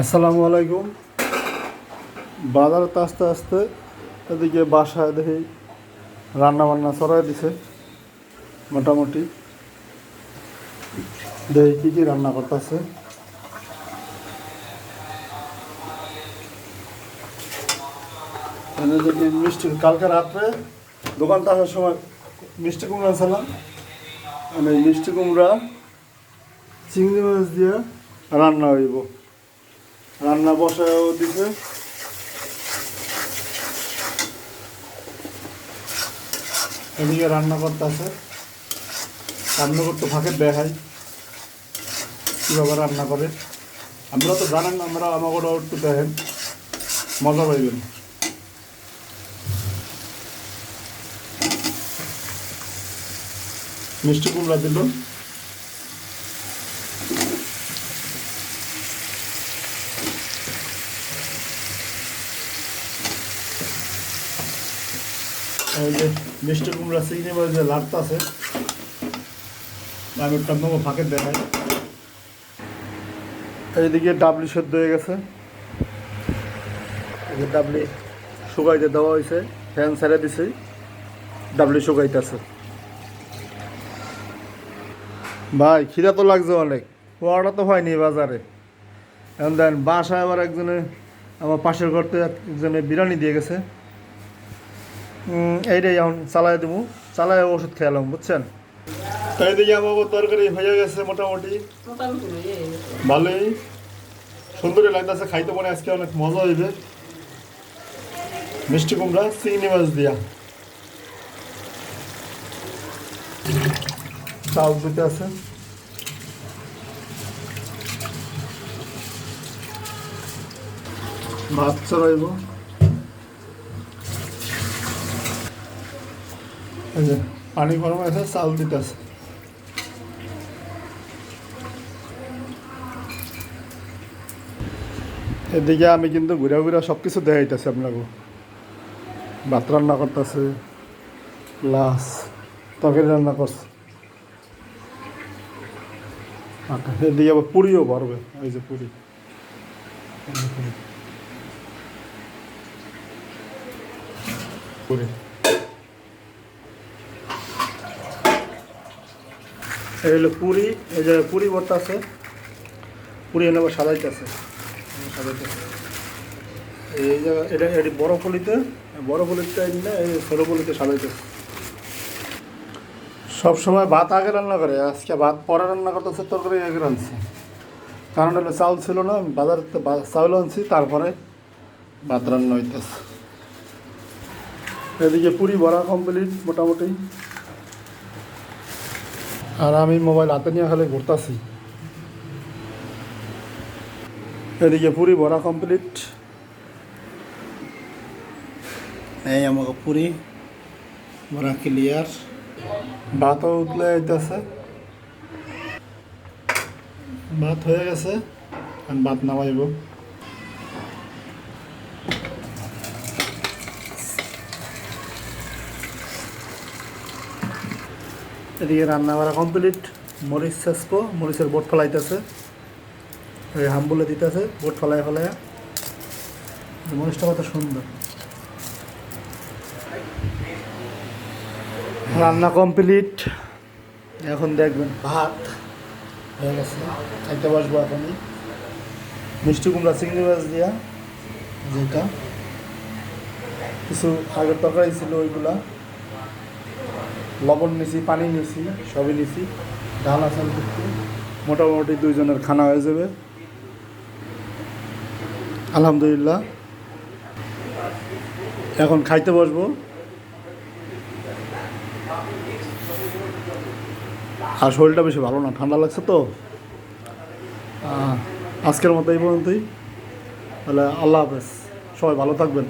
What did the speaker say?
আসসালামু আলাইকুম। বাজারতে আস্তে আস্তে এদিকে বাসায় দেখি রান্না বান্না চড়াই দিছে, মোটামুটি। দেখি কী কী রান্না করতেছে। দেখি মিষ্টি, কালকে রাত্রে দোকানটা আসার সময় মিষ্টি কুমড়া ছিলাম মানে মিষ্টি কুমড়া, চিংড়ি মাছ দিয়ে রান্না হইব। রান্না বসায়ও দিছে। এদিকে রান্না করতে আছে রান্না করতে ফাঁকে দেখাই কীভাবে রান্না করে। আমরা তো জানেন আমরা আমাকে একটু দেখেন। মজা পাইবেন। মিষ্টি কুমড়া দিল। এই যে মিষ্টি কুমড়া চিংড়ি মাছ যে লাটটা আছে, আমি একটা নেব ফাঁকে দেখাই। এইদিকে ডাবলি সেদ্ধ হয়ে গেছে। ডাবলি শুকাইতে দেওয়া হয়েছে, ফ্যান ছেড়ে দিছে, ডাবলি শুকাইতেছে। ভাই, খিদা তো লাগছে অনেক। পোয়াটা তো হয়নি বাজারে। এখন দেন, বাসায় আবার একজনে, আমার পাশের ঘরতে একজনে বিরিয়ানি দিয়ে গেছে। এইটাই এখন চালাই দেবো চালায় ওষুধ খেয়ালাম বুঝছেন? এইদিকে আমার তরকারি হয়ে গেছে মোটামুটি। ভালোই। সুন্দরই লাগতেছে, খাইতে হয় আজকে অনেক মজা হইবে। মিষ্টি কুমড়া, চিংড়ি মাছ দিয়া। চাল দিতে আছে। ভাত চড়াইব এই যে পানি গরম আছে চাল দিতে আছে। এদিকে আমি কিন্তু ঘুরে ঘুরে সব কিছু দেখাইতেছি আপনাকে। ভাত রান্না করতেছে প্লাস তরকারি রান্না করছে। এদিকে আবার পুরিও ভরবে, এই যে পুরি। পুরি। এই হলো পুরি, এই যে পুরি ভর্তা আছে, পুরি এনে আবার সাজাইতেছে সাজাইতেছে এই জায়গা এটা, এটি বড় পলিতে বড় পলিতে এই ছোটো পলিতে সাজাইতেছে সব সময় ভাত আগে রান্না করে, আজকে ভাত পরে রান্না করতেছে, তরকারি আগে রাঁধছে। কারণ হলো চাউল ছিল না, বাজার চাউল আনছি, তারপরে ভাত রান্না হইতেছে। এদিকে পুরি ভরা কমপ্লিট মোটামুটি। আর আমি মোবাইল হাতে নিয়ে খালি ঘুরতাছি। এদিকে পুরি ভরা কমপ্লিট এই আমাকে পুরি ভরা ক্লিয়ার ভাতও উতলে যাইতেছে। ভাত হয়ে গেছে ভাত নামাইব। এদিকে রান্না করা কমপ্লিট মরিচ শেষকো মরিচের বোট ফেলাইতেছে। হাম্বুলে দিতেছে, বোট ফেলায়। ফেলায় মরিচটা কত সুন্দর। রান্না কমপ্লিট এখন দেখবেন ভাত হয়ে গেছে। খাইতে বসবো এখনই। মিষ্টি কুমড়া, চিংড়ি মাছ দিয়া যেটা। কিছু আগের তরকারি ছিল ওইগুলা। লবণ নিছি, পানি নিছি, সবই নিছি। ডাল আসাল করতে মোটামুটি দুইজনের খানা হয়ে যাবে। আলহামদুলিল্লাহ। এখন খাইতে বসবো। আর শরীরটা বেশি ভালো না, ঠান্ডা লাগছে তো? আজকের মতো এই পর্যন্তই। তাহলে আল্লাহ হাফেজ। সবাই ভালো থাকবেন।